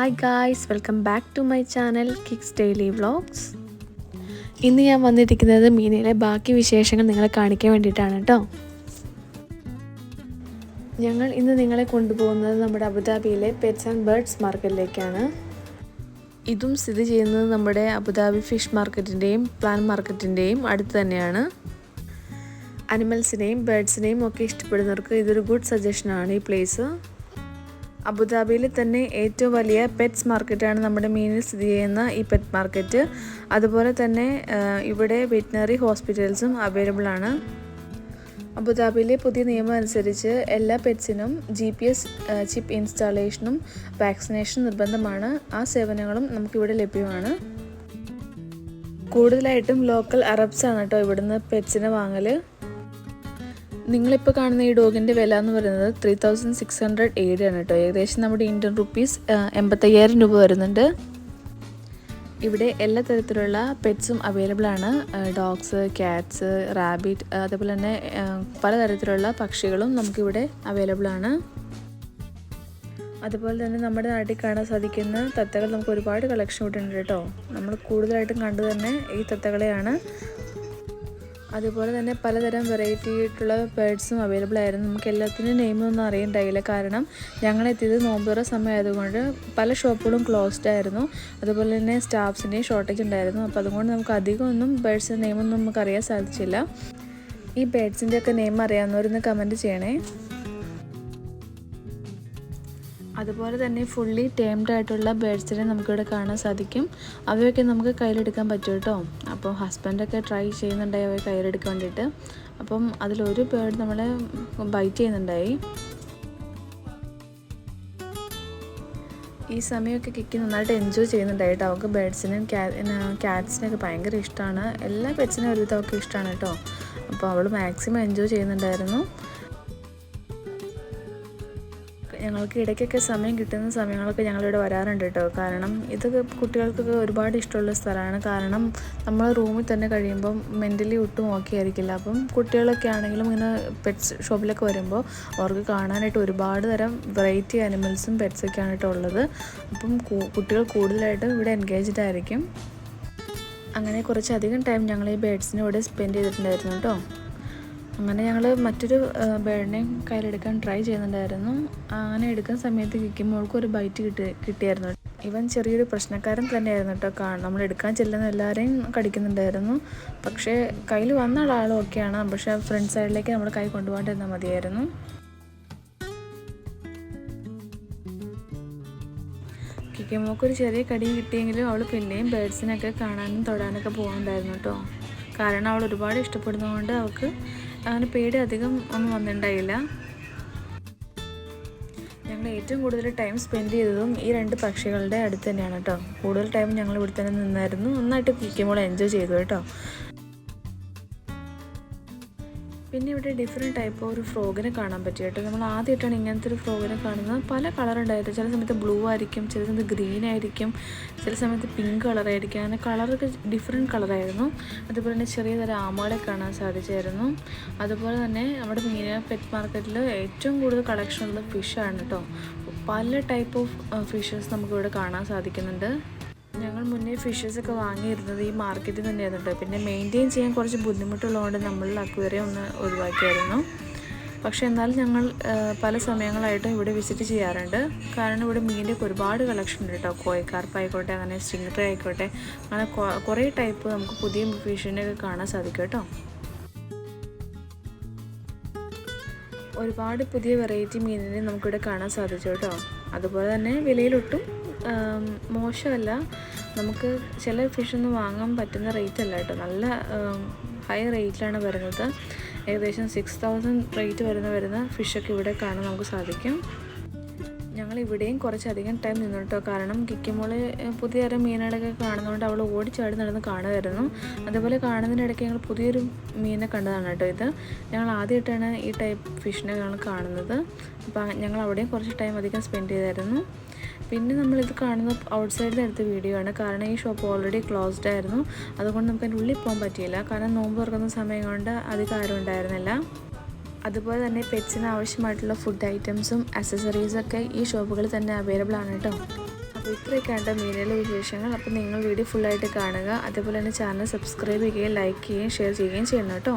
Hi guys welcome back to my channel kicks daily vlogs ഇന്ന് ഞാൻ വന്നിരിക്കുന്നത് മീനിലെ ബാക്കി വിശേഷങ്ങൾ നിങ്ങളെ കാണിക്കാൻ വേണ്ടിയിട്ടാണ് കേട്ടോ. ഞങ്ങൾ ഇന്ന് നിങ്ങളെ കൊണ്ടുപോകുന്നത് നമ്മുടെ അബുദാബിയിലെ പെറ്റ്സ് ആൻഡ് ബേർഡ്സ് മാർക്കറ്റിലേക്കാണ് ഇതും സ്ഥിതി ചെയ്യുന്നത് നമ്മുടെ അബുദാബി ഫിഷ് മാർക്കറ്റിന്റെയും പ്ലാൻ മാർക്കറ്റിന്റെയും അടുത്ത് തന്നെയാണ്. അനിമൽസിനെയും ബേർഡ്സിനെയും ഒക്കെ ഇഷ്ടപ്പെടുന്നവർക്ക് ഇതൊരു ഗുഡ് സജഷനാണ് ഈ പ്ലേസ് അബുദാബിയിൽ തന്നെ ഏറ്റവും വലിയ പെറ്റ്സ് മാർക്കറ്റാണ് നമ്മുടെ മീനിൽ സ്ഥിതി ചെയ്യുന്ന ഈ പെറ്റ് മാർക്കറ്റ് അതുപോലെ തന്നെ ഇവിടെ വെറ്റിനറി ഹോസ്പിറ്റൽസും അവൈലബിൾ ആണ്. അബുദാബിയിലെ പുതിയ നിയമം അനുസരിച്ച് എല്ലാ പെറ്റ്സിനും ജി പി എസ് ചിപ്പ് ഇൻസ്റ്റാളേഷനും വാക്സിനേഷൻ നിർബന്ധമാണ്. ആ സേവനങ്ങളും നമുക്കിവിടെ ലഭ്യമാണ്. കൂടുതലായിട്ടും ലോക്കൽ അറബ്സ് ആണ് കേട്ടോ ഇവിടുന്ന് പെറ്റ്സിനെ വാങ്ങൽ നിങ്ങളിപ്പോൾ കാണുന്ന ഈ ഡോഗിന്റെ വില എന്ന് പറയുന്നത് three thousand six hundred eight ആണ് കേട്ടോ ഏകദേശം നമ്മുടെ ഇന്ത്യൻ റുപ്പീസ് എൺപത്തയ്യായിരം രൂപ വരുന്നുണ്ട്. ഇവിടെ എല്ലാ തരത്തിലുള്ള പെറ്റ്സും അവൈലബിൾ ആണ്. ഡോഗ്സ് ക്യാറ്റ്സ് റാബിറ്റ് അതേപോലെ തന്നെ പലതരത്തിലുള്ള പക്ഷികളും നമുക്കിവിടെ അവൈലബിൾ ആണ്. അതുപോലെ തന്നെ നമ്മുടെ നാട്ടിൽ കാണാൻ സാധിക്കുന്ന തത്തകൾ നമുക്ക് ഒരുപാട് കളക്ഷൻ ഇവിടെ ഉണ്ട് കേട്ടോ നമ്മൾ കൂടുതലായിട്ടും കണ്ടു തന്നെ ഈ തത്തകളെയാണ്. അതുപോലെ തന്നെ പലതരം വെറൈറ്റി ആയിട്ടുള്ള ബേഡ്സും അവൈലബിൾ ആയിരുന്നു. നമുക്ക് എല്ലാത്തിനും നെയിമൊന്നും അറിയണ്ടായില്ല. കാരണം ഞങ്ങളെത്തിയത് നോമ്പുറ സമയമായതുകൊണ്ട് പല ഷോപ്പുകളും ക്ലോസ്ഡ് ആയിരുന്നു. അതുപോലെ തന്നെ സ്റ്റാഫ്സിന്റെയും ഷോർട്ടേജ് ഉണ്ടായിരുന്നു. അപ്പോൾ അതുകൊണ്ട് നമുക്ക് അധികം ഒന്നും ബേഡ്സിന്റെ നെയിമൊന്നും നമുക്ക് അറിയാൻ സാധിച്ചില്ല. ഈ ബേഡ്സിന്റെയൊക്കെ നെയിം അറിയാവുന്നവരൊന്ന് കമന്റ് ചെയ്യണേ. അതുപോലെ തന്നെ ഫുള്ളി ടേംഡ് ആയിട്ടുള്ള ബേഡ്സിനെ നമുക്കിവിടെ കാണാൻ സാധിക്കും. അവയൊക്കെ നമുക്ക് കയ്യിലെടുക്കാൻ പറ്റും കേട്ടോ. അപ്പോൾ ഹസ്ബൻഡൊക്കെ ട്രൈ ചെയ്യുന്നുണ്ടായി അവയെ കയ്യിലെടുക്കാൻ വേണ്ടിയിട്ട്. അപ്പം അതിലൊരു ബേഡ് നമ്മളെ ബൈറ്റ് ചെയ്യുന്നുണ്ടായി. ഈ സമയമൊക്കെ കിക്കി നന്നായിട്ട് എൻജോയ് ചെയ്യുന്നുണ്ടായി കേട്ടോ. അവൾക്ക് ബേഡ്സിനും ക്യാറ്റ്സിനൊക്കെ ഭയങ്കര ഇഷ്ടമാണ് എല്ലാ പെറ്റ്സിനും ഒരുവിധം അവൾക്ക് ഇഷ്ടമാണ് കേട്ടോ. അപ്പോൾ അവൾ മാക്സിമം എൻജോയ് ചെയ്യുന്നുണ്ടായിരുന്നു. ഞങ്ങൾക്ക് ഇടയ്ക്കൊക്കെ സമയം കിട്ടുന്ന സമയങ്ങളൊക്കെ ഞങ്ങളിവിടെ വരാറുണ്ട് കേട്ടോ. കാരണം ഇതൊക്കെ കുട്ടികൾക്കൊക്കെ ഒരുപാട് ഇഷ്ടമുള്ള സ്ഥലമാണ്. കാരണം നമ്മൾ റൂമിൽ തന്നെ കഴിയുമ്പം മെന്റലി ഒട്ടും ഓക്കെ ആയിരിക്കില്ല. അപ്പം കുട്ടികളൊക്കെ ആണെങ്കിലും ഇങ്ങനെ പെറ്റ്സ് ഷോപ്പിലൊക്കെ വരുമ്പോൾ അവർക്ക് കാണാനായിട്ട് ഒരുപാട് തരം വെറൈറ്റി അനിമൽസും പെറ്റ്സൊക്കെയാണ് കേട്ടോ ഉള്ളത്. അപ്പം കുട്ടികൾ കൂടുതലായിട്ടും ഇവിടെ എൻഗേജ്ഡ് ആയിരിക്കും. അങ്ങനെ കുറച്ചധികം ടൈം ഞങ്ങൾ ഈ ബേഡ്സിനെ ഇവിടെ സ്പെൻഡ് ചെയ്തിട്ടുണ്ടായിരുന്നു കേട്ടോ. അങ്ങനെ ഞങ്ങൾ മറ്റൊരു ബേഡിനെയും കയ്യിലെടുക്കാൻ ട്രൈ ചെയ്യുന്നുണ്ടായിരുന്നു. അങ്ങനെ എടുക്കുന്ന സമയത്ത് കിക്കുമ്പോൾക്ക് ഒരു ബൈറ്റ് കിട്ടി കിട്ടിയായിരുന്നു. ഇവൻ ചെറിയൊരു പ്രശ്നക്കാരൻ തന്നെയായിരുന്നു കേട്ടോ കാണും നമ്മൾ എടുക്കാൻ ചെല്ലുന്ന എല്ലാവരെയും കടിക്കുന്നുണ്ടായിരുന്നു. പക്ഷേ കയ്യിൽ വന്ന ആളും ഒക്കെയാണ് പക്ഷേ ഫ്രണ്ട് സൈഡിലേക്ക് നമ്മൾ കൈ കൊണ്ടുപോകാണ്ടിരുന്നാൽ മതിയായിരുന്നു. കിക്കുമ്പോൾക്ക് ഒരു ചെറിയ കടി കിട്ടിയെങ്കിലും അവൾ പിന്നെയും ബേഡ്സിനൊക്കെ കാണാനും തൊടാനൊക്കെ പോകുന്നുണ്ടായിരുന്നു കേട്ടോ കാരണം അവൾ ഒരുപാട് ഇഷ്ടപ്പെടുന്നതുകൊണ്ട് അവൾക്ക് അങ്ങനെ പേടി അധികം ഒന്നും വന്നിട്ടുണ്ടായില്ല ഞങ്ങൾ ഏറ്റവും കൂടുതൽ ടൈം സ്പെൻഡ് ചെയ്തതും ഈ രണ്ട് പക്ഷികളുടെ അടുത്ത് തന്നെയാണ് കേട്ടോ കൂടുതൽ ടൈം ഞങ്ങൾ ഇവിടെ തന്നെ നിന്നായിരുന്നു. നന്നായിട്ട് കുളിക്കുമ്പോൾ എൻജോയ് ചെയ്തു കേട്ടോ. പിന്നെ ഇവിടെ ഡിഫറെന്റ് ടൈപ്പ് ഒരു ഫ്രോഗിനെ കാണാൻ പറ്റി കേട്ടോ. നമ്മൾ ആദ്യമായിട്ടാണ് ഇങ്ങനത്തെ ഒരു ഫ്രോഗിനെ കാണുന്നത്. പല കളർ ഉണ്ടായിരുന്നു. ചില സമയത്ത് ബ്ലൂ ആയിരിക്കും ചില സമയത്ത് ഗ്രീൻ ആയിരിക്കും ചില സമയത്ത് പിങ്ക് കളറായിരിക്കും അങ്ങനെ കളറൊക്കെ ഡിഫറെന്റ് കളറായിരുന്നു അതുപോലെ തന്നെ ചെറിയ തരം ആമകളെ കാണാൻ സാധിച്ചായിരുന്നു. അതുപോലെ തന്നെ നമ്മുടെ മീന പെറ്റ് മാർക്കറ്റിൽ ഏറ്റവും കൂടുതൽ കളക്ഷൻ ഉള്ള ഫിഷാണ് കേട്ടോ. പല ടൈപ്പ് ഓഫ് ഫിഷസ് നമുക്കിവിടെ കാണാൻ സാധിക്കുന്നുണ്ട്. ഞങ്ങൾ മുന്നേ ഫിഷസ് ഒക്കെ വാങ്ങിയിരുന്നത് ഈ മാർക്കറ്റിൽ തന്നെയായിരുന്നു. പിന്നെ മെയിന്റെയിൻ ചെയ്യാൻ കുറച്ച് ബുദ്ധിമുട്ടുള്ളതുകൊണ്ട് നമ്മൾ അക്വേറിയം ഒന്ന് ഒഴിവാക്കിയായിരുന്നു. പക്ഷേ എന്നാലും ഞങ്ങൾ പല സമയങ്ങളായിട്ടും ഇവിടെ വിസിറ്റ് ചെയ്യാറുണ്ട്. കാരണം ഇവിടെ മീനിന്റെ ഒരുപാട് കളക്ഷൻ ഉണ്ട് കേട്ടോ. കോയക്കാർപ്പ് ആയിക്കോട്ടെ അങ്ങനെ ട്രൈ ആയിക്കോട്ടെ അങ്ങനെ കുറേ ടൈപ്പ് നമുക്ക് പുതിയ ഫിഷിനെ ഒക്കെ കാണാൻ സാധിക്കും കേട്ടോ. ഒരുപാട് പുതിയ വെറൈറ്റി മീനിനെ നമുക്കിവിടെ കാണാൻ സാധിച്ചു കേട്ടോ. അതുപോലെ തന്നെ വിലയിലൊട്ടും മോശമല്ല. നമുക്ക് ചില ഫിഷൊന്നും വാങ്ങാൻ പറ്റുന്ന റേറ്റ് അല്ല കേട്ടോ. നല്ല ഹൈ റേറ്റിലാണ് വരുന്നത്. ഏകദേശം സിക്സ് തൗസൻഡ് റേറ്റ് വരുന്ന വരുന്ന ഫിഷൊക്കെ ഇവിടെ കാണാൻ നമുക്ക് സാധിക്കും. ഞങ്ങൾ ഇവിടെയും കുറച്ചധികം ടൈം നിന്നു കേട്ടോ കാരണം കിക്കിമോൾ പുതിയ തരം മീനുകളൊക്കെ കാണുന്നതുകൊണ്ട് അവൾ ഓടിച്ചാടി നടന്ന് കാണുമായിരുന്നു അതുപോലെ കാണുന്നതിനിടയ്ക്ക് ഞങ്ങൾ പുതിയൊരു മീനെ കണ്ടതാണ് കേട്ടോ ഇത്. ഞങ്ങൾ ആദ്യമായിട്ടാണ് ഈ ടൈപ്പ് ഫിഷിനെ ഞങ്ങൾ കാണുന്നത്. അപ്പോൾ ഞങ്ങൾ അവിടെയും കുറച്ച് ടൈം അധികം സ്പെൻഡ് ചെയ്തായിരുന്നു. പിന്നെ നമ്മളിത് കാണുന്ന ഔട്ട് സൈഡിൽ എടുത്ത വീഡിയോ ആണ്. കാരണം ഈ ഷോപ്പ് ഓൾറെഡി ക്ലോസ്ഡ് ആയിരുന്നു. അതുകൊണ്ട് നമുക്ക് അതിന്റെ ഉള്ളിൽ പോകാൻ പറ്റിയില്ല. കാരണം നോമ്പ് തുറക്കുന്ന സമയം കൊണ്ട് അധികം ആരും ഉണ്ടായിരുന്നില്ല. അതുപോലെ തന്നെ പെറ്റ്സിന് ആവശ്യമായിട്ടുള്ള ഫുഡ് ഐറ്റംസും അക്സസറീസൊക്കെ ഈ ഷോപ്പുകളിൽ തന്നെ അവൈലബിൾ ആണ് കേട്ടോ അപ്പോൾ ഇത്രയൊക്കെയാണ് മീനുകളുടെ വിശേഷങ്ങൾ. അപ്പോൾ നിങ്ങൾ വീഡിയോ ഫുള്ളായിട്ട് കാണുക. അതുപോലെ തന്നെ ചാനൽ സബ്സ്ക്രൈബ് ചെയ്യുകയും ലൈക്ക് ചെയ്യുകയും ഷെയർ ചെയ്യുകയും ചെയ്യണം കേട്ടോ